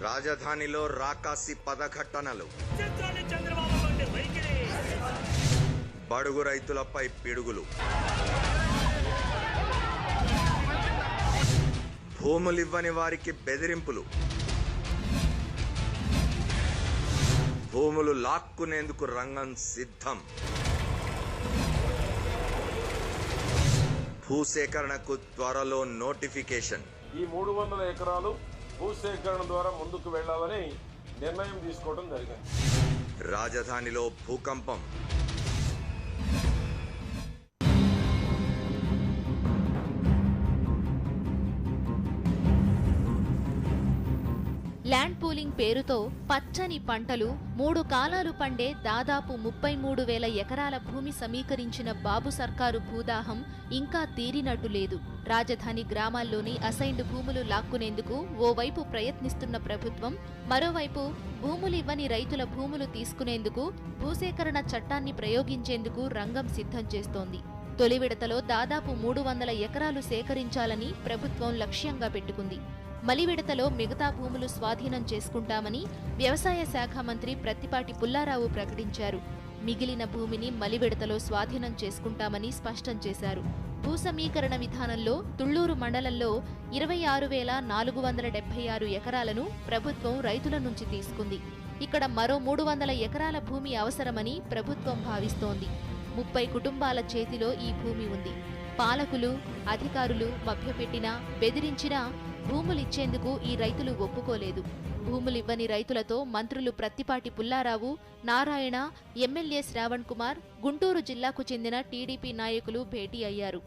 రాజధానిలో రాకాసి పదఘట్టనలు. బడుగు రైతులపై పిడుగులు. భూములివ్వని వారికి బెదిరింపులు. భూములు లాక్కునేందుకు రంగం సిద్ధం. భూసేకరణకు త్వరలో నోటిఫికేషన్. ఈ మూడు వందల ఎకరాలు భూసేకరణ ద్వారా ముందుకు వెళ్ళాలని నిర్ణయం తీసుకోవడం జరిగింది. రాజధానిలో భూకంపం. కూలింగ్ పేరుతో పచ్చని పంటలు మూడు కాలాలు పండే దాదాపు ముప్పై మూడు వేల ఎకరాల భూమి సమీకరించిన బాబు సర్కారు భూదాహం ఇంకా తీరినట్టు లేదు. రాజధాని గ్రామాల్లోని అసైన్డ్ భూములు లాక్కునేందుకు ఓవైపు ప్రయత్నిస్తున్న ప్రభుత్వం మరోవైపు భూములివ్వని రైతుల భూములు తీసుకునేందుకు భూసేకరణ చట్టాన్ని ప్రయోగించేందుకు రంగం సిద్ధం చేస్తోంది. తొలి విడతలో దాదాపు మూడు వందల ఎకరాలు సేకరించాలని ప్రభుత్వం లక్ష్యంగా పెట్టుకుంది. మలివిడతలో మిగతా భూములు స్వాధీనం చేసుకుంటామని వ్యవసాయ శాఖ మంత్రి ప్రత్తిపాటి పుల్లారావు ప్రకటించారు. మిగిలిన భూమిని మలివిడతలో స్వాధీనం చేసుకుంటామని స్పష్టం చేశారు. భూ సమీకరణ విధానంలో తుళ్ళూరు మండలంలో ఇరవై ఆరు వేల నాలుగు వందల డెబ్బై ఆరు ఎకరాలను ప్రభుత్వం రైతుల నుంచి తీసుకుంది. ఇక్కడ మరో మూడు వందల ఎకరాల భూమి అవసరమని ప్రభుత్వం భావిస్తోంది. ముప్పై కుటుంబాల చేతిలో ఈ భూమి ఉంది. పాలకులు అధికారులు మభ్యపెట్టినా బెదిరించినా భూములిచ్చేందుకు ఈ రైతులు ఒప్పుకోలేదు. భూములివ్వని రైతులతో మంత్రులు ప్రత్తిపాటి పుల్లారావు నారాయణ ఎమ్మెల్యే శ్రావణ్ కుమార్ గుంటూరు జిల్లాకు చెందిన టీడీపీ నాయకులు భేటీ అయ్యారు.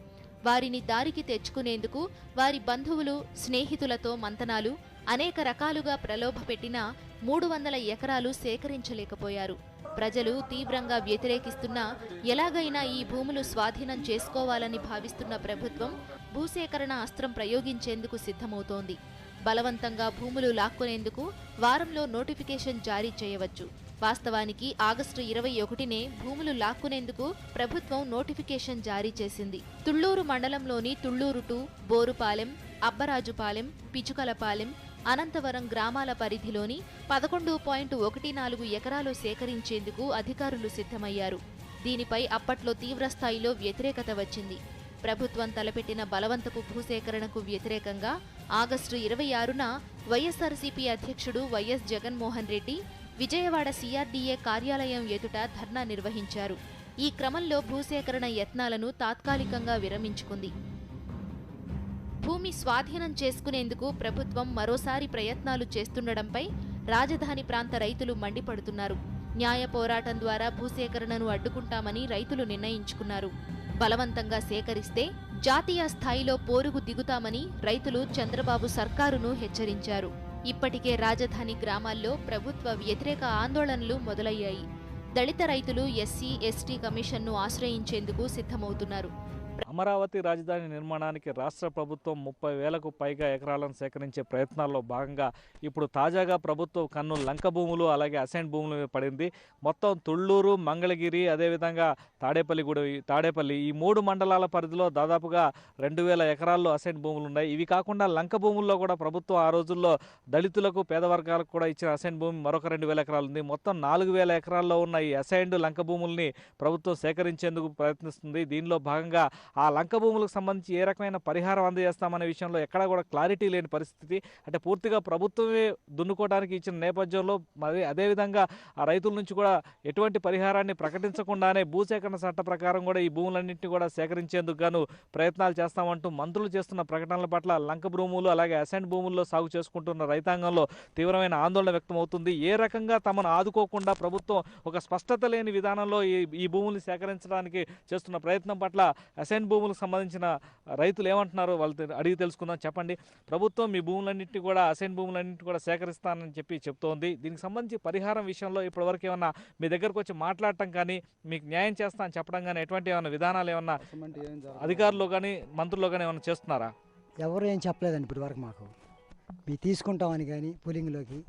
వారిని దారికి తెచ్చుకునేందుకు వారి బంధువులు స్నేహితులతో మంతనాలు అనేక రకాలుగా ప్రలోభపెట్టినా మూడు వందల ఎకరాలు సేకరించలేకపోయారు. ప్రజలు తీవ్రంగా వ్యతిరేకిస్తున్నా ఎలాగైనా ఈ భూములు స్వాధీనం చేసుకోవాలని భావిస్తున్న ప్రభుత్వం భూసేకరణ అస్త్రం ప్రయోగించేందుకు సిద్ధమవుతోంది. బలవంతంగా భూములు లాక్కునేందుకు వారంలో నోటిఫికేషన్ జారీ చేయవచ్చు. వాస్తవానికి ఆగస్టు ఇరవై ఒకటినే భూములు లాక్కునేందుకు ప్రభుత్వం నోటిఫికేషన్ జారీ చేసింది. తుళ్ళూరు మండలంలోని తుళ్ళూరు టు బోరుపాలెం అబ్బరాజుపాలెం పిచుకలపాలెం అనంతవరం గ్రామాల పరిధిలోని పదకొండు పాయింట్ ఒకటి నాలుగు ఎకరాలు సేకరించేందుకు అధికారులు సిద్ధమయ్యారు. దీనిపై అప్పట్లో తీవ్రస్థాయిలో వ్యతిరేకత వచ్చింది. ప్రభుత్వం తలపెట్టిన బలవంతపు భూసేకరణకు వ్యతిరేకంగా ఆగస్టు ఇరవై ఆరున వైఎస్ఆర్సీపీ అధ్యక్షుడు వైఎస్ జగన్మోహన్ రెడ్డి విజయవాడ సీఆర్డీఏ కార్యాలయం ఎదుట ధర్నా నిర్వహించారు. ఈ క్రమంలో భూసేకరణ యత్నాలను తాత్కాలికంగా విరమించుకుంది. భూమి స్వాధీనం చేసుకునేందుకు ప్రభుత్వం మరోసారి ప్రయత్నాలు చేస్తుండడంపై రాజధాని ప్రాంత రైతులు మండిపడుతున్నారు. న్యాయ పోరాటం ద్వారా భూసేకరణను అడ్డుకుంటామని రైతులు నిర్ణయించుకున్నారు. బలవంతంగా సేకరిస్తే జాతీయ స్థాయిలో పోరుగు దిగుతామని రైతులు చంద్రబాబు సర్కారును హెచ్చరించారు. ఇప్పటికే రాజధాని గ్రామాల్లో ప్రభుత్వ వ్యతిరేక ఆందోళనలు మొదలయ్యాయి. దళిత రైతులు ఎస్సీ ఎస్టీ కమిషన్ను ఆశ్రయించేందుకు సిద్ధమవుతున్నారు. అమరావతి రాజధాని నిర్మాణానికి రాష్ట్ర ప్రభుత్వం ముప్పై వేలకు పైగా ఎకరాలను సేకరించే ప్రయత్నాల్లో భాగంగా ఇప్పుడు తాజాగా ప్రభుత్వం కన్ను లంక భూములు అలాగే అసైన్ భూముల మీద పడింది. మొత్తం తుళ్ళూరు మంగళగిరి అదేవిధంగా తాడేపల్లిగూడ తాడేపల్లి ఈ మూడు మండలాల పరిధిలో దాదాపుగా రెండు వేల ఎకరాల్లో అసైన్ భూములు ఉన్నాయి. ఇవి కాకుండా లంక భూముల్లో కూడా ప్రభుత్వం ఆ రోజుల్లో దళితులకు పేద వర్గాలకు కూడా ఇచ్చిన అసైన్ భూమి మరొక రెండు వేల ఎకరాలు ఉంది. మొత్తం నాలుగు వేల ఎకరాల్లో ఉన్న ఈ అసైన్డ్ లంక భూముల్ని ప్రభుత్వం సేకరించేందుకు ప్రయత్నిస్తుంది. దీనిలో భాగంగా ఆ లంక భూములకు సంబంధించి ఏ రకమైన పరిహారం అందజేస్తామనే విషయంలో ఎక్కడా కూడా క్లారిటీ లేని పరిస్థితి. అంటే పూర్తిగా ప్రభుత్వమే దున్నుకోవడానికి ఇచ్చిన నేపథ్యంలో మరి అదేవిధంగా ఆ రైతుల నుంచి కూడా ఎటువంటి పరిహారాన్ని ప్రకటించకుండానే భూసేకరణ చట్ట ప్రకారం కూడా ఈ భూములన్నింటినీ కూడా సేకరించేందుకు గాను ప్రయత్నాలు చేస్తామంటూ మంత్రులు చేస్తున్న ప్రకటనల పట్ల లంక భూములు అలాగే అసెంట్ భూముల్లో సాగు చేసుకుంటున్న రైతాంగంలో తీవ్రమైన ఆందోళన వ్యక్తమవుతుంది. ఏ రకంగా తమను ఆదుకోకుండా ప్రభుత్వం ఒక స్పష్టత లేని విధానంలో ఈ ఈ భూముల్ని సేకరించడానికి చేస్తున్న ప్రయత్నం పట్ల అసెంట్ భూములకు సంబంధించిన రైతులు ఏమంటున్నారో? వాళ్ళు అడిగి తెలుసుకుందాం. చెప్పండి. ప్రభుత్వం మీ భూములన్నింటినీ కూడా అసెంట్ భూములన్నింటినీ కూడా సేకరిస్తానని చెప్పి చెప్తోంది. దీనికి సంబంధించి పరిహారం విషయంలో ఇప్పటివరకు ఏమన్నా మీ దగ్గరకు వచ్చి మాట్లాడటం కానీ మీకు న్యాయం చేస్తా అని చెప్పడం కానీ ఎటువంటి ఏమైనా విధానాలు ఏమన్నా అధికారులు కానీ మంత్రులు కానీ ఏమైనా చేస్తున్నారా? ఎవరు ఏం చెప్పలేదండి ఇప్పటి వరకు మాకు. మీ తీసుకుంటామని కానీ పోలింగ్లోకి.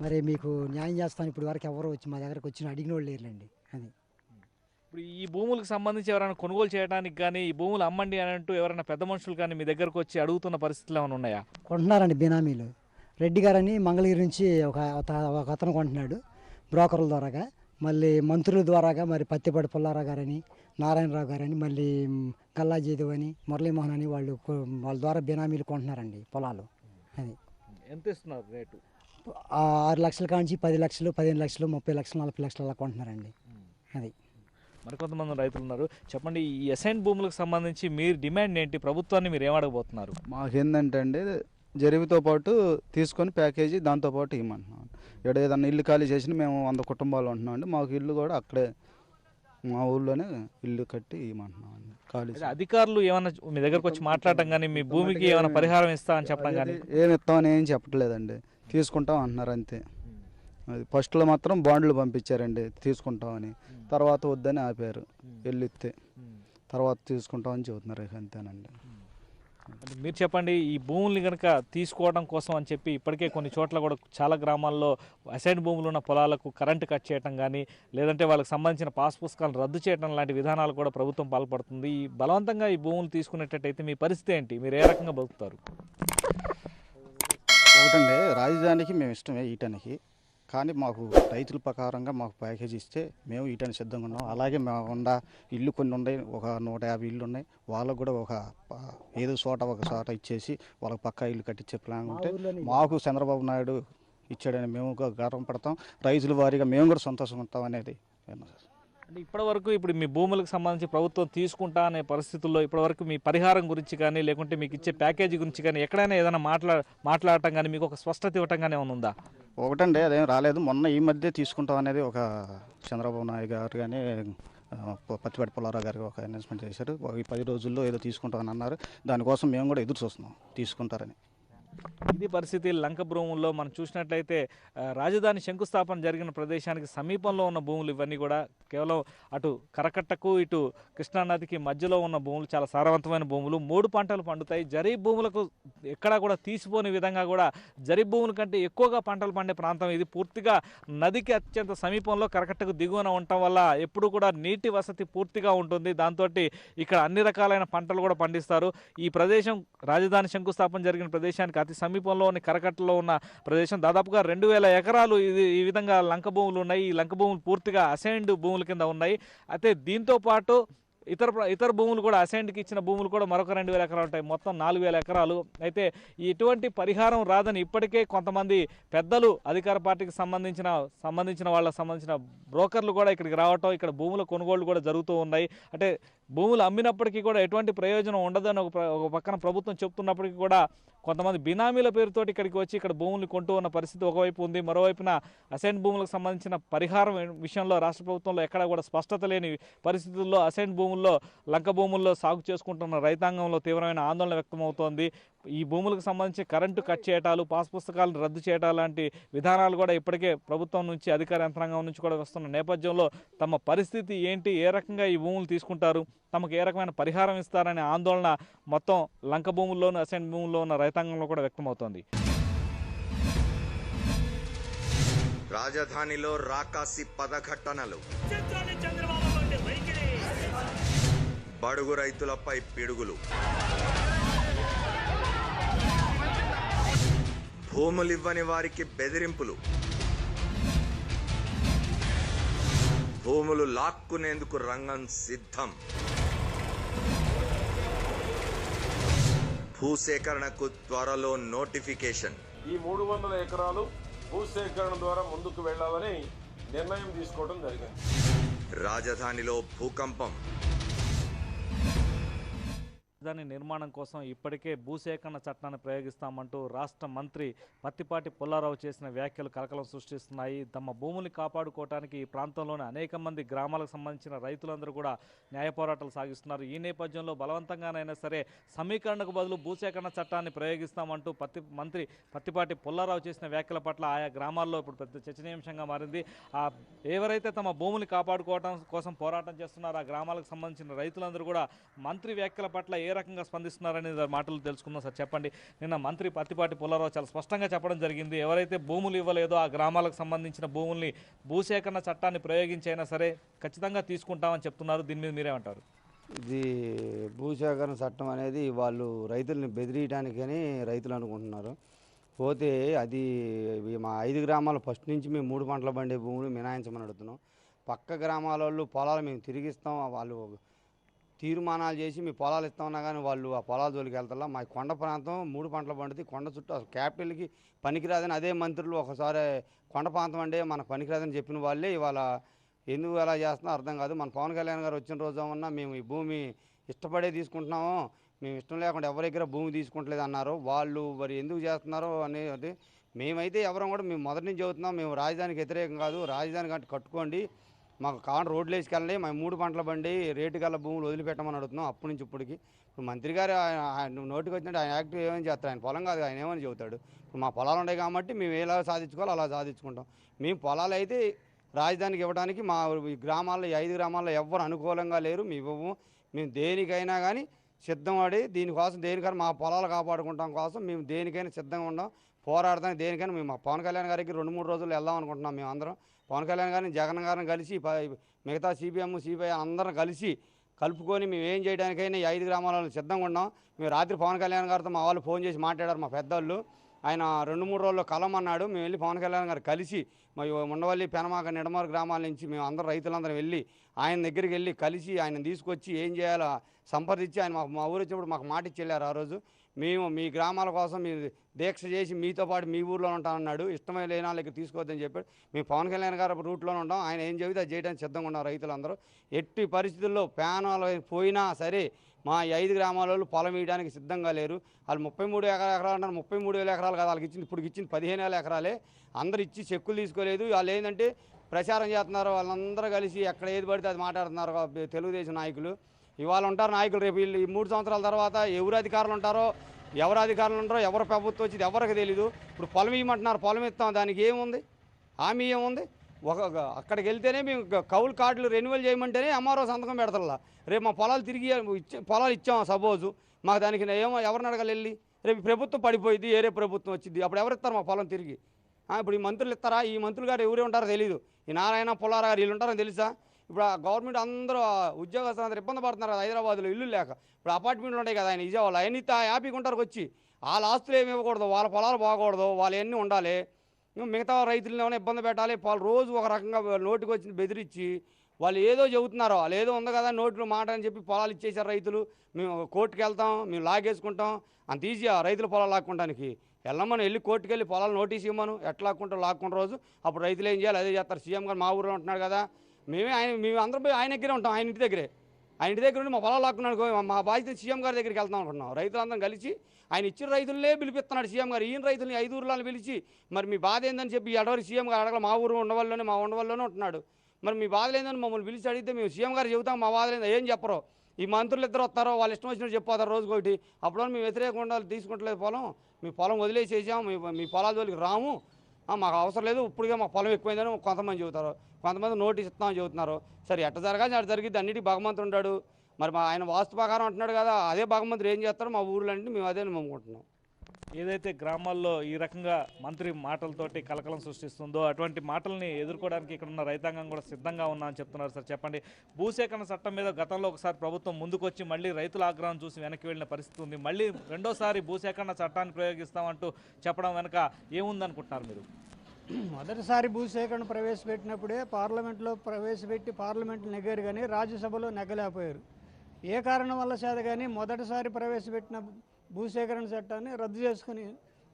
మరి మీకు న్యాయం చేస్తాను ఇప్పటి వరకు ఎవరు వచ్చి మా దగ్గరకు వచ్చిన అడిగిన వాళ్ళు లేరులేండి. అది. ఇప్పుడు ఈ భూములకు సంబంధించి ఎవరైనా కొనుగోలు చేయడానికి కానీ ఈ భూములు అమ్మండి అని అంటూ ఎవరైనా పెద్ద మనుషులు కానీ మీ దగ్గరకు వచ్చి అడుగుతున్న పరిస్థితులు ఏమైనా ఉన్నాయా? కొంటున్నారండి బినామీలు. రెడ్డి గారని మంగళగిరి నుంచి ఒక ఒక- అతను కొంటున్నాడు బ్రోకర్ల ద్వారాగా. మళ్ళీ మంత్రుల ద్వారాగా మరి పత్తిపాటి పుల్లారావు గారని నారాయణరావు గారని మళ్ళీ మ్, గల్లా జయదేవ్ అని మురళీమోహన్ అని వాళ్ళు వాళ్ళ ద్వారా బినామీలు కొంటున్నారండి పొలాలు. అది. ఎంత ఇస్తున్నారు రేటు? ఆ ఆరు లక్షల కాంచి పది లక్షలు పదిహేను లక్షలు ముప్పై లక్షలు నలభై లక్షలు అలా కొంటున్నారండి. అది. మరికొంతమంది రైతులు ఉన్నారు చెప్పండి ఈ అసైన్ భూములకు సంబంధించి మీరు డిమాండ్ ఏంటి? ప్రభుత్వాన్ని మీరు ఏమడగబోతున్నారు? మాకేందంటే అండి జరివితో పాటు తీసుకొని ప్యాకేజీ దాంతోపాటు ఇవ్వమంటున్నాం. ఇక్కడ ఏదన్నా ఇల్లు ఖాళీ చేసిన మేము వంద కుటుంబాలు ఉంటున్నాం అండి మాకు ఇల్లు కూడా అక్కడే మా ఊళ్ళోనే ఇల్లు కట్టి ఇవ్వమంటున్నాం అండి. ఖాళీ అధికారులు ఏమైనా మీ దగ్గరకు వచ్చి మాట్లాడటం కానీ మీ భూమికి ఏమైనా పరిహారం ఇస్తా అని చెప్పడం కానీ ఏమి ఇస్తామని ఏం చెప్పట్లేదండి. తీసుకుంటాం అంటున్నారు అంతే. ఫస్ట్లో మాత్రం బాండ్లు పంపించారండి తీసుకుంటామని. తర్వాత వద్దని ఆపారు. వెళ్ళిస్తే తర్వాత తీసుకుంటామని చెబుతున్నారు అంతేనండి. మీరు చెప్పండి ఈ భూముల్ని కనుక తీసుకోవడం కోసం అని చెప్పి ఇప్పటికే కొన్ని చోట్ల కూడా చాలా గ్రామాల్లో అసైన్ భూములు ఉన్న పొలాలకు కరెంటు కట్ చేయడం కానీ లేదంటే వాళ్ళకి సంబంధించిన పాస్ పుస్తకాలను రద్దు చేయడం లాంటి విధానాలు కూడా ప్రభుత్వం పాల్పడుతుంది. ఈ బలవంతంగా ఈ భూములు తీసుకునేటట్టయితే మీ పరిస్థితి ఏంటి? మీరు ఏ రకంగా బతుకుతారు? ఒకటండి రాజధానికి మేము ఇష్టమే ఈటానికి. కానీ మాకు రైతుల ప్రకారంగా మాకు ప్యాకేజ్ ఇస్తే మేము ఈటానికి సిద్ధంగా ఉన్నాం. అలాగే మా ఉండ ఇల్లు కొన్ని ఉన్నాయి ఒక నూట యాభై ఇల్లు ఉన్నాయి. వాళ్ళకు కూడా ఒక ఏదో చోట ఒక చోట ఇచ్చేసి వాళ్ళకి పక్కా ఇల్లు కట్టించే ప్లాన్ ఉంటే మాకు చంద్రబాబు నాయుడు ఇచ్చాడని మేము కూడా గర్వం పడతాం. రైతుల వారీగా మేము కూడా సంతోషంగా ఉంటాం అనేది. సార్. అంటే ఇప్పటివరకు ఇప్పుడు మీ భూములకు సంబంధించి ప్రభుత్వం తీసుకుంటా అనే పరిస్థితుల్లో ఇప్పటివరకు మీ పరిహారం గురించి కానీ లేకుంటే మీకు ఇచ్చే ప్యాకేజీ గురించి కానీ ఎక్కడైనా ఏదైనా మాట్లా మాట్లాడటం కానీ మీకు ఒక స్పష్టత ఇవ్వటం కానీ ఏమైనా ఉందా? ఒకటండి అదేం రాలేదు. మొన్న ఈ మధ్య తీసుకుంటాం అనేది ఒక చంద్రబాబు నాయుడు గారు కానీ ఆ, ప- పత్తిపాటి పుల్లారావు ఒక అనౌన్స్మెంట్ చేశారు. ఈ పది రోజుల్లో ఏదో తీసుకుంటామని అన్నారు. దానికోసం మేము కూడా ఎదురు చూస్తున్నాం తీసుకుంటారని. ఇది పరిస్థితి లంక భూముల్లో మనం చూసినట్లయితే రాజధాని శంకుస్థాపన జరిగిన ప్రదేశానికి సమీపంలో ఉన్న భూములు ఇవన్నీ కూడా కేవలం అటు కరకట్టకు ఇటు కృష్ణానదికి మధ్యలో ఉన్న భూములు చాలా సారవంతమైన భూములు. మూడు పంటలు పండుతాయి. జరీ భూములకు ఎక్కడా కూడా తీసిపోని విధంగా కూడా జరీ భూముల కంటే ఎక్కువగా పంటలు పండే ప్రాంతం ఇది. పూర్తిగా నదికి అత్యంత సమీపంలో కరకట్టకు దిగువన ఉండటం వల్ల ఎప్పుడు కూడా నీటి వసతి పూర్తిగా ఉంటుంది. దాంతో ఇక్కడ అన్ని రకాలైన పంటలు కూడా పండిస్తారు. ఈ ప్రదేశం రాజధాని శంకుస్థాపన జరిగిన ప్రదేశానికి అతి సమీపంలోని కరకట్టలో ఉన్న ప్రదేశం. దాదాపుగా రెండు వేల ఎకరాలు ఇది ఈ విధంగా లంక భూములు ఉన్నాయి. ఈ లంక భూములు పూర్తిగా అసైన్డ్ భూముల కింద ఉన్నాయి. అయితే దీంతో పాటు ఇతర ఇతర భూములు కూడా అసైన్డ్కి ఇచ్చిన భూములు కూడా మరొక రెండు వేల ఎకరాలు ఉంటాయి. మొత్తం నాలుగు వేల ఎకరాలు. అయితే ఎటువంటి పరిహారం రాదని ఇప్పటికే కొంతమంది పెద్దలు అధికార పార్టీకి సంబంధించిన సంబంధించిన వాళ్ళకి సంబంధించిన బ్రోకర్లు కూడా ఇక్కడికి రావటం ఇక్కడ భూముల కొనుగోళ్ళు కూడా జరుగుతూ ఉన్నాయి. అంటే భూములు అమ్మినప్పటికీ కూడా ఎటువంటి ప్రయోజనం ఉండదని ఒక ఒక పక్కన ప్రభుత్వం చెప్తున్నప్పటికీ కూడా కొంతమంది బినామీల పేరుతోటి ఇక్కడికి వచ్చి ఇక్కడ భూములు కొంటూ ఉన్న పరిస్థితి ఒకవైపు ఉంది. మరోవైపున అసైన్ భూములకు సంబంధించిన పరిహారం విషయంలో రాష్ట్ర ప్రభుత్వంలో ఎక్కడా కూడా స్పష్టత లేని పరిస్థితుల్లో అసైన్ భూముల్లో లంక భూముల్లో సాగు చేసుకుంటున్న రైతాంగంలో తీవ్రమైన ఆందోళన వ్యక్తమవుతోంది. ఈ భూములకు సంబంధించి కరెంటు కట్ చేయటాలు పాస్ పుస్తకాలను రద్దు చేయటాలు లాంటి విధానాలు కూడా ఇప్పటికే ప్రభుత్వం నుంచి అధికార యంత్రాంగం నుంచి కూడా వస్తున్న నేపథ్యంలో తమ పరిస్థితి ఏంటి? ఏ రకంగా ఈ భూములు తీసుకుంటారు? తమకు ఏ రకమైన పరిహారం ఇస్తారనే ఆందోళన మొత్తం లంక భూముల్లోను అసైన్ భూముల్లో ఉన్న రైతాంగంలో కూడా వ్యక్తమవుతోంది. రాజధానిలో రాకాసి పదఘట్టనలు బడుగు రైతులపై పిడుగులు. భూములివ్వని వారికి బెదిరింపులు. భూములు లాక్కునేందుకు రంగం సిద్ధం. భూసేకరణకు త్వరలో నోటిఫికేషన్. ఈ మూడు వందల ఎకరాలు భూసేకరణ ద్వారా ముందుకు వెళ్ళాలని నిర్ణయం తీసుకోవడం జరిగింది. రాజధానిలో భూకంపం. రాజధాని నిర్మాణం కోసం ఇప్పటికే భూసేకరణ చట్టాన్ని ప్రయోగిస్తామంటూ రాష్ట్ర మంత్రి పత్తిపాటి పుల్లారావు చేసిన వ్యాఖ్యలు కలకలం సృష్టిస్తున్నాయి. తమ భూముల్ని కాపాడుకోవడానికి ఈ ప్రాంతంలోని అనేక మంది గ్రామాలకు సంబంధించిన రైతులందరూ కూడా న్యాయ పోరాటాలు సాగిస్తున్నారు. ఈ నేపథ్యంలో బలవంతంగానైనా సరే సమీకరణకు బదులు భూసేకరణ చట్టాన్ని ప్రయోగిస్తామంటూ పత్తి మంత్రి పత్తిపాటి పుల్లారావు చేసిన వ్యాఖ్యల పట్ల ఆయా గ్రామాల్లో ఇప్పుడు పెద్ద చర్చనీయాంశంగా మారింది. ఆ ఎవరైతే తమ భూముల్ని కాపాడుకోవడం కోసం పోరాటం చేస్తున్నారో ఆ గ్రామాలకు సంబంధించిన రైతులందరూ కూడా మంత్రి వ్యాఖ్యల పట్ల ఏ ఏ రకంగా స్పందిస్తున్నారనే మాటలు తెలుసుకుందాం సార్. చెప్పండి. నిన్న మంత్రి పత్తిపాటి పుల్లారావు చాలా స్పష్టంగా చెప్పడం జరిగింది. ఎవరైతే భూములు ఇవ్వలేదో ఆ గ్రామాలకు సంబంధించిన భూముల్ని భూసేకరణ చట్టాన్ని ప్రయోగించైనా సరే ఖచ్చితంగా తీసుకుంటామని చెప్తున్నారు. దీని మీద మీరేమంటారు? ఇది భూసేకరణ చట్టం అనేది వాళ్ళు రైతుల్ని బెదిరియడానికని రైతులు అనుకుంటున్నారు. పోతే అది మా ఐదు గ్రామాలు ఫస్ట్ నుంచి మేము మూడు పంటల పండే భూములు మినాయించమని అడుగుతున్నాం. పక్క గ్రామాల వాళ్ళు పొలాలు మేము తిరిగిస్తాం. వాళ్ళు తీర్మానాలు చేసి మీ పొలాలు ఇస్తామన్నా కానీ వాళ్ళు ఆ పొలాల జోలికి వెళ్తారా మా కొండ ప్రాంతం మూడు పంటలు పండుతుంది కొండ చుట్టూ అసలు క్యాపిటల్కి పనికిరాదని అదే మంత్రులు ఒకసారి కొండ ప్రాంతం అంటే మనకు పనికిరాదని చెప్పిన వాళ్ళే ఇవాళ ఎందుకు అలా చేస్తున్నా అర్థం కాదు. మన పవన్ కళ్యాణ్ గారు వచ్చిన రోజు ఏమన్నా మేము ఈ భూమి ఇష్టపడే తీసుకుంటున్నాము మేము ఇష్టం లేకుండా ఎవరి దగ్గర భూమి తీసుకుంటలేదు అన్నారు వాళ్ళు మరి ఎందుకు చేస్తున్నారో అనేది మేమైతే ఎవరం కూడా మేము మొదటి నుంచి చెబుతున్నాం. మేము రాజధానికి వ్యతిరేకం కాదు. రాజధాని కట్టుకోండి. మాకు కావాలి రోడ్లు వేసుకెళ్ళండి మేము మూడు పంటల బండి రేటు గల భూములు వదిలిపెట్టమని అడుగుతున్నాం అప్పటి నుంచి ఇప్పటికి. ఇప్పుడు మంత్రి గారు ఆయన నోటికి వచ్చినట్టు ఆయన యాక్టివ్ ఏమని చేస్తారు? ఆయన పొలం కాదు ఆయన ఏమని చెబుతాడు? ఇప్పుడు మా పొలాలు ఉన్నాయి కాబట్టి మేము ఎలా సాధించుకోవాలో అలా సాధించుకుంటాం. మేము పొలాలు అయితే రాజధానికి ఇవ్వడానికి మా ఈ గ్రామాల్లో ఐదు గ్రామాల్లో ఎవ్వరు అనుకూలంగా లేరు. మేము ఇవ్వము. మేము దేనికైనా కానీ సిద్ధపడి దీనికోసం దేనికైనా మా పొలాలు కాపాడుకుంటాం కోసం మేము దేనికైనా సిద్ధంగా ఉండం. పోరాడతాం దేనికైనా మేము మా పవన్ కళ్యాణ్ గారికి రెండు మూడు రోజులు వెళ్దాం అనుకుంటున్నాం మేము అందరం. పవన్ కళ్యాణ్ గారిని జగన్ గారిని కలిసి ప- మిగతా సిపిఎం సిపిఐ అందరం కలిసి కలుపుకొని మేము ఏం చేయడానికైనా ఈ ఐదు గ్రామాలలో సిద్ధంగా ఉన్నాం. మేము రాత్రి పవన్ కళ్యాణ్ గారితో మా వాళ్ళు ఫోన్ చేసి మాట్లాడారు మా పెద్దవాళ్ళు ఆయన రెండు మూడు రోజుల్లో కలమన్నాడు మేము వెళ్ళి పవన్ కళ్యాణ్ గారు కలిసి మా ఉండవల్లి పెనమాక నిడమరు గ్రామాల నుంచి మేము అందరం రైతులందరం వెళ్ళి ఆయన దగ్గరికి వెళ్ళి కలిసి ఆయన తీసుకొచ్చి ఏం చేయాలో సంప్రదించి ఆయన మాకు మా ఊరు వచ్చినప్పుడు మాకు మాట ఇచ్చి వెళ్ళారు ఆ రోజు. మేము మీ గ్రామాల కోసం మీరు దీక్ష చేసి మీతో పాటు మీ ఊర్లో ఉంటానన్నాడు. ఇష్టమైన లేని వాళ్ళకి తీసుకోవద్దని చెప్పాడు. మేము పవన్ కళ్యాణ్ గారు రూట్లోనే ఉంటాం. ఆయన ఏం చెబితే అది చేయడానికి సిద్ధంగా ఉన్నారు రైతులందరూ. ఎట్టి పరిస్థితుల్లో ప్యానాలు పోయినా సరే మా ఐదు గ్రామాలలో పొలం వేయడానికి సిద్ధంగా లేరు. వాళ్ళు ముప్పై మూడు ఎకరా ఎకరాలు అంటారు ముప్పై మూడు వేల ఎకరాలు కాదు వాళ్ళకి ఇచ్చింది. ఇప్పుడు ఇచ్చింది పదిహేను వేల ఎకరాలే. అందరు ఇచ్చి చెక్కులు తీసుకోలేదు. వాళ్ళు ఏంటంటే ప్రచారం చేస్తున్నారు. వాళ్ళందరూ కలిసి ఎక్కడ ఏది పడితే అది మాట్లాడుతున్నారు. తెలుగుదేశం నాయకులు. ఇవాళ ఉంటారు నాయకులు రేపు వీళ్ళు ఈ మూడు సంవత్సరాల తర్వాత ఎవరు అధికారులు ఉంటారో ఎవరు అధికారులు ఉంటారో ఎవరు ప్రభుత్వం వచ్చింది ఎవరికి తెలీదు. ఇప్పుడు పొలం ఇవ్వమంటున్నారు పొలం ఇస్తాం దానికి ఏముంది? హామీ ఏముంది? ఒక అక్కడికి వెళ్తేనే మేము కౌలు కార్డులు రెన్యువల్ చేయమంటేనే ఎంఆర్ఓ సంతకం పెడతల్లా. రేపు మా పొలాలు తిరిగి ఇచ్చే పొలాలు ఇచ్చాం సపోజు. మాకు దానికి ఏమో ఎవరిని అడగాలి వెళ్ళి? రేపు ప్రభుత్వం పడిపోయింది ఏరే ప్రభుత్వం వచ్చింది? అప్పుడు ఎవరు ఇస్తారు మా పొలం తిరిగి? ఇప్పుడు ఈ మంత్రులు ఇస్తారా? ఈ మంత్రులు గారు ఎవరే ఉంటారో తెలియదు ఈ నారాయణ పుల్లారా గారు వీళ్ళు ఉంటారని తెలుసా? ఇప్పుడు ఆ గవర్నమెంట్ అందరూ ఉద్యోగస్తులు అందరూ ఇబ్బంది పడుతున్నారు కదా హైదరాబాద్లో ఇల్లు లేక. ఇప్పుడు అపార్ట్మెంట్లు ఉంటాయి కదా ఆయన విజయవాడ అవన్నీ తా- హ్యాపీగా ఉంటారు వచ్చి. వాళ్ళ ఆస్తులు ఏమి ఇవ్వకూడదు వాళ్ళ పొలాలు బాగకూడదు వాళ్ళు ఎన్ని ఉండాలి. మిగతా రైతులను ఏమైనా ఇబ్బంది పెట్టాలి వాళ్ళు రోజు ఒక రకంగా నోటికి వచ్చి బెదిరించి వాళ్ళు ఏదో చెబుతున్నారు. వాళ్ళు ఏదో ఉంది కదా నోట్లు మాట అని చెప్పి పొలాలు ఇచ్చేసారు రైతులు. మేము కోర్టుకి వెళ్తాం మేము లాగేసుకుంటాం. అంత ఈజీగా రైతుల పొలాలు లాక్కుంటానికి. వెళ్ళమని వెళ్ళి కోర్టుకి వెళ్ళి పొలాలు నోటీస్ ఇవ్వమను ఎట్లా లాక్కుంటాం లాక్కున్న రోజు. అప్పుడు రైతులు ఏం చేయాలి? అదే చేస్తారు. సీఎం గారు మా ఊరిలో ఉంటున్నాడు కదా. మేమే ఆయన మేము అందరం పోయి ఆయన దగ్గరే ఉంటాం ఆయన ఇంటి దగ్గరే. ఆయన ఇంటి దగ్గర ఉండి మా పొలాలు లాక్కున్నాడు మా బాధ్యత సీఎం గారి దగ్గరికి వెళ్తాం అనుకుంటున్నాం. రైతులందరం కలిసి ఆయన ఇచ్చిన రైతులనే పిలిపిస్తున్నాడు సీఎం గారు. ఈయన రైతుల్ని ఐదు ఊర్లను పిలిచి మరి మీ బాధ ఏందని చెప్పి ఎడవరి సీఎం గారు అడగల మా ఊరు ఉండవల్లోనే మా ఉండవల్లోనే ఉంటున్నాడు. మరి మీ బాధ ఏందని మమ్మల్ని పిలిచి అడిగితే మేము సీఎం గారు చెబుతాం మా బాధ లేదా ఏం చెప్పరు. ఈ మంత్రులు ఇద్దరు వస్తారో వాళ్ళు ఇష్టం వచ్చినట్టు చెప్పారు రోజు ఒకటి. అప్పుడు మేము వ్యతిరేకంగా ఉండాలి తీసుకుంటలేదు పొలం. మీ పొలం వదిలేసేసాం మీ మీ పొలాల జోలికి రాము. మాకు అవసరం లేదు ఇప్పుడుగా మా పొలం ఎక్కువైందని కొంతమంది చెబుతారు. కొంతమంది నోటీస్ ఇస్తామని చెబుతున్నారు. సరే ఎట్ట జరగాలి అటు జరిగింది అన్నిటికీ భగవంతుడు ఉంటాడు. మరి మా ఆయన వాస్తు ప్రకారం అంటున్నాడు కదా అదే భగవంతుడు ఏం చేస్తారో మా ఊర్లో అంటే మేము అదే నమ్ముకుంటున్నాం. ఏదైతే గ్రామాల్లో ఈ రకంగా మంత్రి మాటలతోటి కలకలం సృష్టిస్తుందో అటువంటి మాటల్ని ఎదుర్కోవడానికి ఇక్కడ ఉన్న రైతాంగం కూడా సిద్ధంగా ఉన్నా అని చెప్తున్నారు సార్. చెప్పండి. భూసేకరణ చట్టం మీద గతంలో ఒకసారి ప్రభుత్వం ముందుకొచ్చి మళ్ళీ రైతుల ఆగ్రహం చూసి వెనక్కి వెళ్ళిన పరిస్థితి ఉంది. మళ్ళీ రెండోసారి భూసేకరణ చట్టాన్ని ప్రయోగిస్తామంటూ చెప్పడం వెనక ఏముందనుకుంటున్నారు మీరు? మొదటిసారి భూసేకరణ ప్రవేశపెట్టినప్పుడే పార్లమెంట్లో ప్రవేశపెట్టి పార్లమెంట్ నెగ్గారు కానీ రాజ్యసభలో నెగ్గలేకపోయారు. ఏ కారణం వల్ల చేత కానీ మొదటిసారి ప్రవేశపెట్టిన భూసేకరణ చట్టాన్ని రద్దు చేసుకుని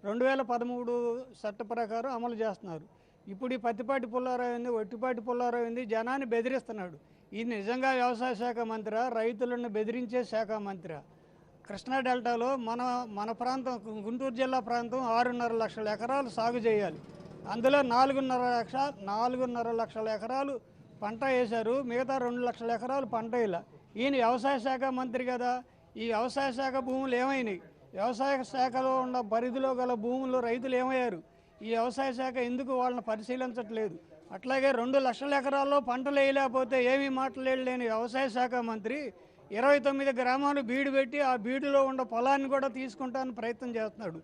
రెండు వేల పదమూడు చట్ట ప్రకారం అమలు చేస్తున్నారు. ఇప్పుడు ఈ పత్తిపాటి పుల్లారావు ఉంది ఒట్టిపాటి పుల్లారావు ఉంది జనాన్ని బెదిరిస్తున్నాడు. ఈ నిజంగా వ్యవసాయ శాఖ మంత్రి రైతులను బెదిరించే శాఖ మంత్రి? కృష్ణా డెల్టాలో మన మన ప్రాంతం గుంటూరు జిల్లా ప్రాంతం ఆరున్నర లక్షల ఎకరాలు సాగు చేయాలి. అందులో నాలుగున్నర లక్ష నాలుగున్నర లక్షల ఎకరాలు పంట వేశారు. మిగతా రెండు లక్షల ఎకరాలు పంట వేయాల. ఈయన వ్యవసాయ శాఖ మంత్రి కదా. ఈ వ్యవసాయ శాఖ భూములు ఏమైనాయి? వ్యవసాయ శాఖలో ఉన్న పరిధిలో గల భూములు రైతులు ఏమయ్యారు? ఈ వ్యవసాయ శాఖ ఎందుకు వాళ్ళని పరిశీలించట్లేదు? అట్లాగే రెండు లక్షల ఎకరాల్లో పంటలు వేయలేకపోతే ఏమీ మాట్లాడలేని వ్యవసాయ శాఖ మంత్రి ఇరవై తొమ్మిది గ్రామాలు బీడు పెట్టి ఆ బీడులో ఉన్న పొలాన్ని కూడా తీసుకుంటానికి ప్రయత్నం చేస్తున్నాడు.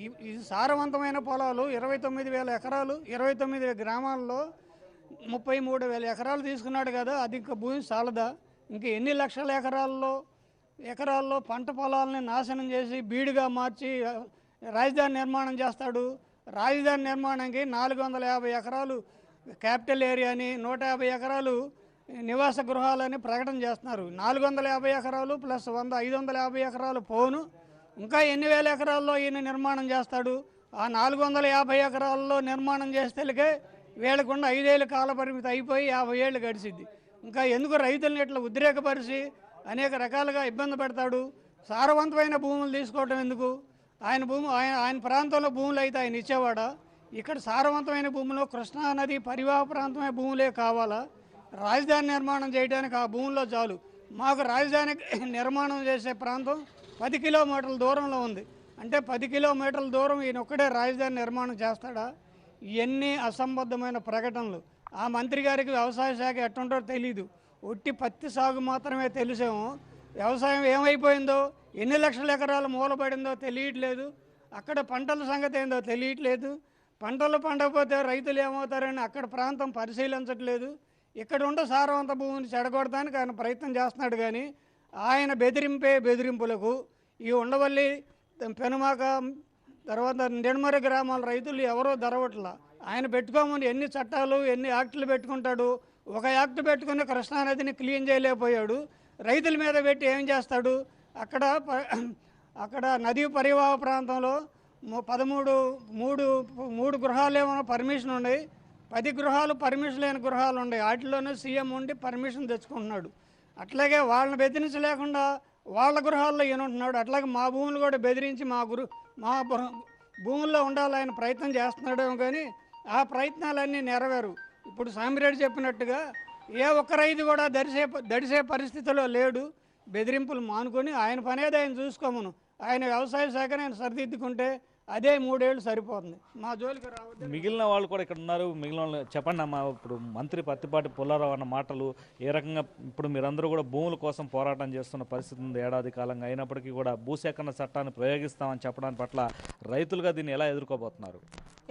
ఈ ఇది సారవంతమైన పొలాలు ఇరవై తొమ్మిది వేల ఎకరాలు ఇరవై తొమ్మిది గ్రామాల్లో ముప్పై మూడు వేల ఎకరాలు తీసుకున్నాడు కదా అది ఇంకా భూమి చాలదా ఇంకా ఎన్ని లక్షల ఎకరాల్లో ఎకరాల్లో పంట పొలాలని నాశనం చేసి బీడుగా మార్చి రాజధాని నిర్మాణం చేస్తాడు? రాజధాని నిర్మాణానికి నాలుగు వందల యాభై ఎకరాలు క్యాపిటల్ ఏరియాని నూట యాభై ఎకరాలు నివాస గృహాలని ప్రకటన చేస్తున్నారు. నాలుగు వందల యాభై ఎకరాలు ప్లస్ వంద ఐదు వందల యాభై ఎకరాలు పోను. ఇంకా ఎన్ని వేల ఎకరాల్లో ఈయన నిర్మాణం చేస్తాడు? ఆ నాలుగు వందల యాభై ఎకరాల్లో నిర్మాణం చేస్తేలకే వీళ్ళకుండా ఐదేళ్ళు కాల పరిమితి అయిపోయి యాభై ఏళ్ళు గడిచింది ఇంకా ఎందుకు రైతుల్ని ఇట్లా ఉద్రేకపరిచి అనేక రకాలుగా ఇబ్బంది పెడతాడు? సారవంతమైన భూములు తీసుకోవడం ఎందుకు? ఆయన భూమి ఆయన ఆయన ప్రాంతంలో భూములు అయితే ఆయన ఇచ్చేవాడా? ఇక్కడ సారవంతమైన భూములు కృష్ణా నది పరివాహ ప్రాంతమైన భూములే కావాలా? రాజధాని నిర్మాణం చేయడానికి ఆ భూముల్లో చాలు. మాకు రాజధాని నిర్మాణం చేసే ప్రాంతం పది కిలోమీటర్ల దూరంలో ఉంది. అంటే పది కిలోమీటర్ల దూరం ఈయన ఒక్కడే రాజధాని నిర్మాణం చేస్తాడా? ఇవన్నీ అసంబద్ధమైన ప్రకటనలు. ఆ మంత్రి గారికి వ్యవసాయ శాఖ ఎట్టుంటో తెలీదు. ఒట్టి పత్తి సాగు మాత్రమే తెలిసాము. వ్యవసాయం ఏమైపోయిందో? ఎన్ని లక్షల ఎకరాలు మూలపడిందో తెలియట్లేదు. అక్కడ పంటల సంగతి ఏందో తెలియట్లేదు. పంటలు పండకపోతే రైతులు ఏమవుతారని అక్కడ ప్రాంతం పరిశీలించట్లేదు. ఇక్కడ ఉండే సారవంత భూమిని చెడగొడటానికి ఆయన ప్రయత్నం చేస్తున్నాడు కానీ ఆయన బెదిరింపే బెదిరింపులకు ఈ ఉండవల్లి పెనుమాక తర్వాత నిడమరి గ్రామాల రైతులు ఎవరో దరవట్లా. ఆయన పెట్టుకోమని ఎన్ని చట్టాలు ఎన్ని యాక్టులు పెట్టుకుంటాడు ఒక యాక్ట్ పెట్టుకుని కృష్ణానదిని క్లీన్ చేయలేకపోయాడు. రైతుల మీద పెట్టి ఏం చేస్తాడు? అక్కడ ప- అక్కడ నదీ పరివాహ ప్రాంతంలో పదమూడు మూడు మూడు గృహాలు ఏమైనా పర్మిషన్ ఉన్నాయి? పది గృహాలు పర్మిషన్ లేని గృహాలు ఉన్నాయి. వాటిలోనే సీఎం ఉండి పర్మిషన్ తెచ్చుకుంటున్నాడు. అట్లాగే వాళ్ళని బెదిరించలేకుండా వాళ్ళ గృహాల్లో ఈయన ఉంటున్నాడు. అట్లాగే మా భూములు కూడా బెదిరించి మా గురు మా భూముల్లో ఉండాలని ప్రయత్నం చేస్తున్నాడేమో కానీ ఆ ప్రయత్నాలన్నీ నెరవేరు. ఇప్పుడు సామిరెడ్డి చెప్పినట్టుగా ఏ ఒక్క రైతు కూడా దడిసే దడిసే పరిస్థితిలో లేడు. బెదిరింపులు మానుకొని ఆయన పనేది ఆయన చూసుకోమను. ఆయన వ్యవసాయ శాఖ ఆయన సరిదిద్దుకుంటే అదే మూడేళ్ళు సరిపోతుంది. మా జోలికి రావద్దు. మిగిలిన వాళ్ళు కూడా ఇక్కడ ఉన్నారు. మిగిలిన వాళ్ళు చెప్పండి అమ్మా ఇప్పుడు మంత్రి పత్తిపాటి పుల్లారావు అన్న మాటలు ఏ రకంగా ఇప్పుడు మీరందరూ కూడా భూముల కోసం పోరాటం చేస్తున్న పరిస్థితి ఉంది. ఏడాది కాలంగా అయినప్పటికీ కూడా భూసేకరణ చట్టాన్ని ప్రయోగిస్తామని చెప్పడానికి పట్ల రైతులుగా దీన్ని ఎలా ఎదుర్కోబోతున్నారు?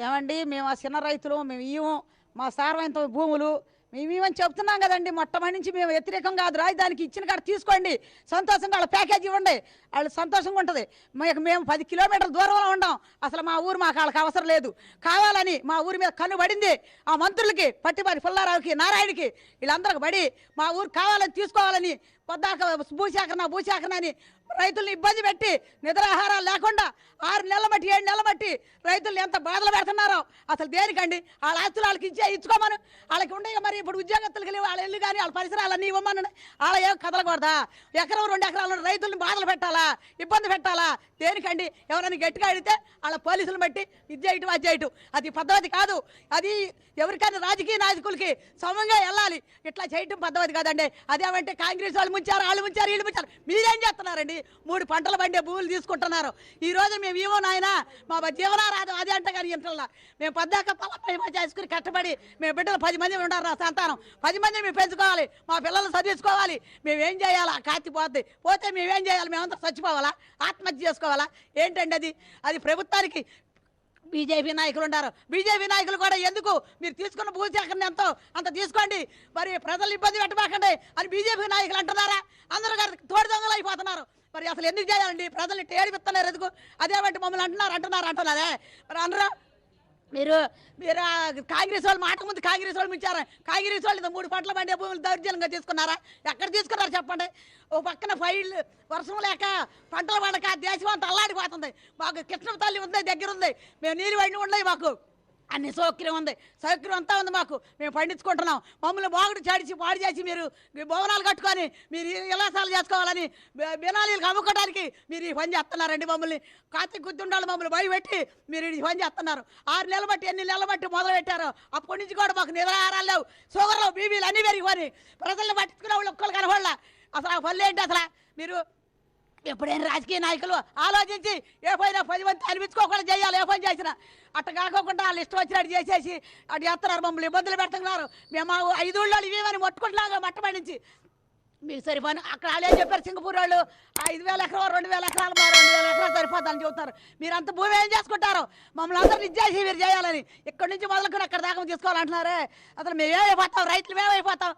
ఏమండి మేము ఆ చిన్న రైతులు మేము ఇవ్వం మా సారవంత భూములు మేము చెప్తున్నాం కదండి మొట్టమొదటి నుంచి మేము వ్యతిరేకం కాదు. రాజధానికి ఇచ్చిన కాడ తీసుకోండి. సంతోషంగా వాళ్ళ ప్యాకేజ్ ఇవ్వండి. వాళ్ళు సంతోషంగా ఉంటుంది. మేము మేము పది కిలోమీటర్ల దూరంలో ఉండం అసలు మా ఊరు మాకు వాళ్ళకి అవసరం లేదు. కావాలని మా ఊరి మీద కన్ను పడింది. ఆ మంత్రులకి పట్టిపారి పుల్లారావుకి నారాయణకి వీళ్ళందరికి పడి మా ఊరు కావాలని తీసుకోవాలని పొద్దాక భూసేకరణ భూసేకరణ అని రైతుల్ని ఇబ్బంది పెట్టి నిద్రాహారాలు లేకుండా ఆరు నెలల బట్టి ఏడు నెలల బట్టి రైతుల్ని ఎంత బాధలు పెడుతున్నారో అసలు దేనికండి? వాళ్ళ ఆస్తులు వాళ్ళకి ఇచ్చే ఇచ్చుకోమను. వాళ్ళకి ఉండే మరి ఇప్పుడు ఉద్యోగస్తులకి కలిగి వాళ్ళ ఇల్లు కానీ వాళ్ళ పరిసరాలన్నీ ఇవ్వమను. వాళ్ళ ఏం కదలకూడదా ఎకరం రెండు ఎకరాలు రైతుల్ని బాధలు పెట్టాలా? ఇబ్బంది పెట్టాలా? దేనికండి? ఎవరైనా గట్టిగా అడిగితే వాళ్ళ పోలీసులు బట్టి ఇది చేయటం అది చేయటం. అది పద్ధతి కాదు. అది ఎవరికైనా రాజకీయ నాయకులకి సమంగా వెళ్ళాలి. ఇట్లా చేయటం పద్ధతి కాదండి. అదేమంటే కాంగ్రెస్ వాళ్ళు ముంచారు వాళ్ళు ముంచారు వీళ్ళు ముంచారు మీరేం చేస్తున్నారండి? మూడు పంటలు పండే భూములు తీసుకుంటున్నారు. ఈ రోజు మేము ఏమో నాయన మా జీవనారాధం అదే అంట కానీ ఇంట్లో మేము పద్దాక పలపై చేసుకుని కష్టపడి మేము బిడ్డలు పది మంది ఉన్నారు నా సంతానం. పది మందిని మేము పెంచుకోవాలి మా పిల్లలు చదివించుకోవాలి. మేమేం చేయాలా? కాతి పోతే పోతే మేమేం చేయాలి? మేమంతా చచ్చిపోవాలా? ఆత్మహత్య చేసుకోవాలా? ఏంటండి అది? అది ప్రభుత్వానికి బీజేపీ నాయకులు ఉన్నారు బీజేపీ నాయకులు కూడా ఎందుకు? మీరు తీసుకున్న భూసేకరణ ఎంతో. అంత తీసుకోండి. మరి ప్రజలు ఇబ్బంది పెట్టబాకండి అని బీజేపీ నాయకులు అంటున్నారా? అందరూ గారు తోడు దొంగలు అయిపోతున్నారు. మరి అసలు ఎందుకు చేయాలండి? ప్రజల్ని ఏడిపిస్తున్నారు ఎందుకు? అదేమంటే మమ్మల్ని అంటున్నారు అంటున్నారు అంటున్నారే. మరి అందరూ మీరు మీరు కాంగ్రెస్ వాళ్ళు మాట ముందు కాంగ్రెస్ వాళ్ళు ఇచ్చారు కాంగ్రెస్ వాళ్ళు మూడు పంటల పండే భూములు దౌర్జన్యంగా తీసుకున్నారా? ఎక్కడ తీసుకున్నారు చెప్పండి? ఓ పక్కన ఫైల్ వర్షం లేక పంటలు పండక దేశం అంతా అల్లాడిపోతుంది. మాకు కృష్ణ తల్లి ఉంది దగ్గర ఉంది. మేము నీళ్ళు పడిన ఉన్నాయి మాకు. అన్ని సౌకర్యం ఉంది. సౌకర్యం అంతా ఉంది మాకు. మేము పండించుకుంటున్నాం. మమ్మల్ని బాగుడు చాడిచి పాడు చేసి మీరు ఈ భవనాలు కట్టుకొని మీరు ఇలాసాలు చేసుకోవాలని బినాలీలకు అమ్ముకోవడానికి మీరు ఈ పని చేస్తున్నారండి మమ్మల్ని. కార్తీక గుర్తుండాలి మమ్మల్ని భయపెట్టి మీరు ఈ పని చేస్తున్నారు. ఆరు నెలలు బట్టి ఎన్ని నెలలు బట్టి మొదలు పెట్టారు అప్పటి నుంచి కూడా మాకు నిద్రాహారాలు లేవు. షుగర్లు బీబీలు అన్ని పెరిగిపోయి ప్రజల్ని పట్టించుకునే వాళ్ళు ఒక్కరు కనబడలా అసలు ఆ పనులు ఏంటి అసలు? మీరు ఎప్పుడైనా రాజకీయ నాయకులు ఆలోచించి ఏ పైన పది మంది అనిపించుకోకుండా చేయాలి ఏ పని చేసినా. అట్ట కాకోకుండా వాళ్ళు ఇష్టం వచ్చినట్టు చేసేసి అటు చేస్తున్నారు మమ్మల్ని ఇబ్బందులు పెడుతున్నారు. మేము ఆ ఐదు ఊళ్ళో ఇవేమని మొట్టుకుంటున్నాగా మట్టపడించి మీకు సరిపోను అక్కడ వాళ్ళు ఏం చెప్పారు సింగపూర్ వాళ్ళు? ఐదు వేల ఎకరాలు రెండు వేల ఎకరాలు మా రెండు వేల ఎకరాలు సరిపోతారని చెబుతారు. మీరు అంత భూమి ఏం చేసుకుంటారు? మమ్మల్ని అందరిని ఇచ్చేసి మీరు చేయాలని. ఇక్కడి నుంచి మొదలుకొని అక్కడ దాకా తీసుకోవాలంటున్నారే. అసలు మేమేమైపోతాం రైతులు మేమైపోతాం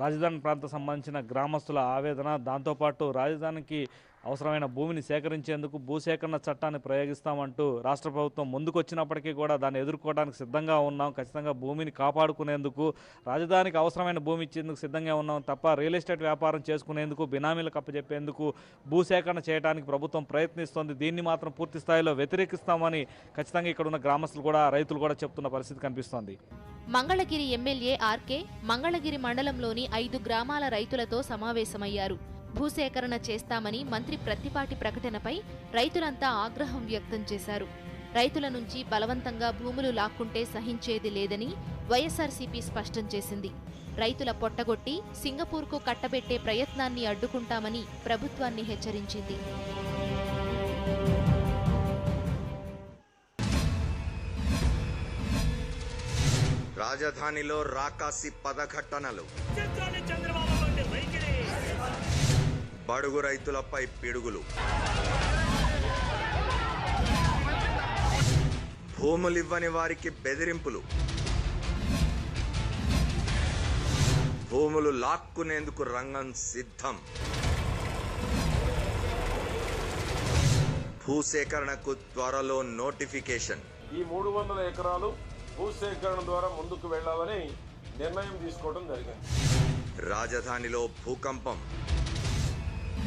రాజధాని ప్రాంతం సంబంధించిన గ్రామస్తుల ఆవేదన దాంతోపాటు రాజధానికి అవసరమైన భూమిని సేకరించేందుకు భూసేకరణ చట్టాన్ని ప్రయోగిస్తామంటూ రాష్ట్ర ప్రభుత్వం ముందుకొచ్చినప్పటికీ కూడా దాన్ని ఎదుర్కోవడానికి సిద్ధంగా ఉన్నాం. ఖచ్చితంగా భూమిని కాపాడుకునేందుకు రాజధానికి అవసరమైన భూమి ఇచ్చేందుకు సిద్ధంగా ఉన్నాం తప్ప రియల్ ఎస్టేట్ వ్యాపారం చేసుకునేందుకు బినామీలకు అప్పచెప్పేందుకు భూసేకరణ చేయడానికి ప్రభుత్వం ప్రయత్నిస్తోంది. దీన్ని మాత్రం పూర్తి స్థాయిలో వ్యతిరేకిస్తామని ఖచ్చితంగా ఇక్కడ ఉన్న గ్రామస్తులు కూడా రైతులు కూడా చెప్తున్న పరిస్థితి కనిపిస్తోంది. మంగళగిరి ఎమ్మెల్యే ఆర్కే మంగళగిరి మండలంలోని ఐదు గ్రామాల రైతులతో సమావేశమయ్యారు. భూసేకరణ చేస్తామని మంత్రి ప్రత్తిపాటి ప్రకటనపై రైతులంతా ఆగ్రహం వ్యక్తం చేశారు. రైతుల నుంచి బలవంతంగా భూములు లాక్కుంటే సహించేది లేదని వైఎస్ఆర్సీపీ స్పష్టం చేసింది. రైతుల పొట్టగొట్టి సింగపూర్కు కట్టబెట్టే ప్రయత్నాన్ని అడ్డుకుంటామని ప్రభుత్వాన్ని హెచ్చరించింది. రాజధానిలో రాకాసి పదఘట్టనలు. బడుగు రైతులపై పిడుగులు. భూములివ్వని వారికి బెదిరింపులు. భూములు లాక్కునేందుకు రంగం సిద్ధం. భూసేకరణకు త్వరలో నోటిఫికేషన్. ఈ మూడు వందల ఎకరాలు భూసేకరణ ద్వారా ముందుకు వెళ్ళాలని నిర్ణయం తీసుకోవడం జరిగింది. రాజధానిలో భూకంపం.